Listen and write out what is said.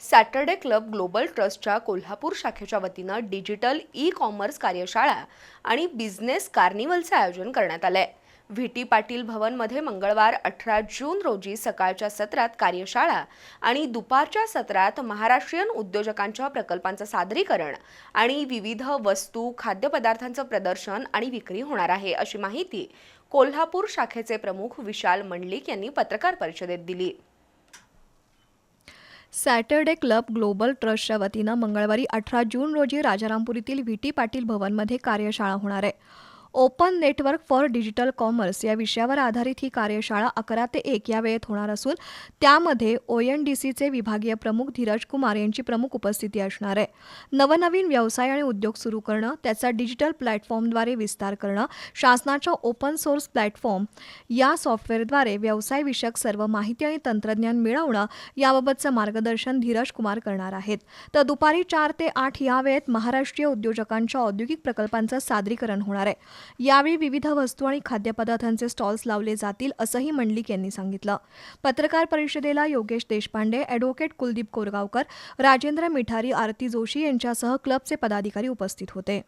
Saturday club global ट्रस्टच्या कोल्हापूर शाखेच्या वतीनं डिजिटल ई कॉमर्स कार्यशाळा आणि बिझनेस कार्निवलचं आयोजन करण्यात आलंय. व्ही. टी. पाटील भवनमध्ये मंगळवार अठरा जून रोजी सकाळच्या सत्रात कार्यशाळा आणि दुपारच्या सत्रात महाराष्ट्रीयन उद्योजकांच्या प्रकल्पांचं सादरीकरण आणि विविध वस्तू खाद्यपदार्थांचं प्रदर्शन आणि विक्री होणार आहे अशी माहिती कोल्हापूर शाखेचे प्रमुख विशाल मंडलिक यांनी पत्रकार परिषदेत दिली. सॅटर्डे क्लब ग्लोबल ट्रस्टच्या वतीनं मंगळवारी अठरा जून रोजी राजारामपुरीतील व्ही टी पाटील भवनमध्ये कार्यशाळा होणार आहे. Open network for digital commerce या विषयावर आधारित ही कार्यशाळा अकरा ते एक या वेळेत होणार असून त्यामध्ये ओ एन डी सीचे विभागीय प्रमुख धीरज कुमार यांची प्रमुख उपस्थिती असणार आहे. नवनवीन व्यवसाय आणि उद्योग सुरू करणं त्याचा डिजिटल प्लॅटफॉर्मद्वारे विस्तार करणं शासनाच्या ओपन सोर्स प्लॅटफॉर्म या सॉफ्टवेअरद्वारे व्यवसायविषयक सर्व माहिती आणि तंत्रज्ञान मिळवणं याबाबतचं मार्गदर्शन धीरज कुमार करणार आहेत. तर दुपारी चार ते आठ या वेळेत महाराष्ट्रीय उद्योजकांच्या औद्योगिक प्रकल्पांचं सादरीकरण होणार आहे. यावेळी विविध वस्तू आणि खाद्यपदार्थांचे स्टॉल्स लावले जातील असंही मंडलिक यांनी सांगितलं. पत्रकार परिषदेला योगेश देशपांडे ॲडव्होकेट कुलदीप कोरगावकर राजेंद्र मिठारी आरती जोशी यांच्यासह क्लबचे पदाधिकारी उपस्थित होते.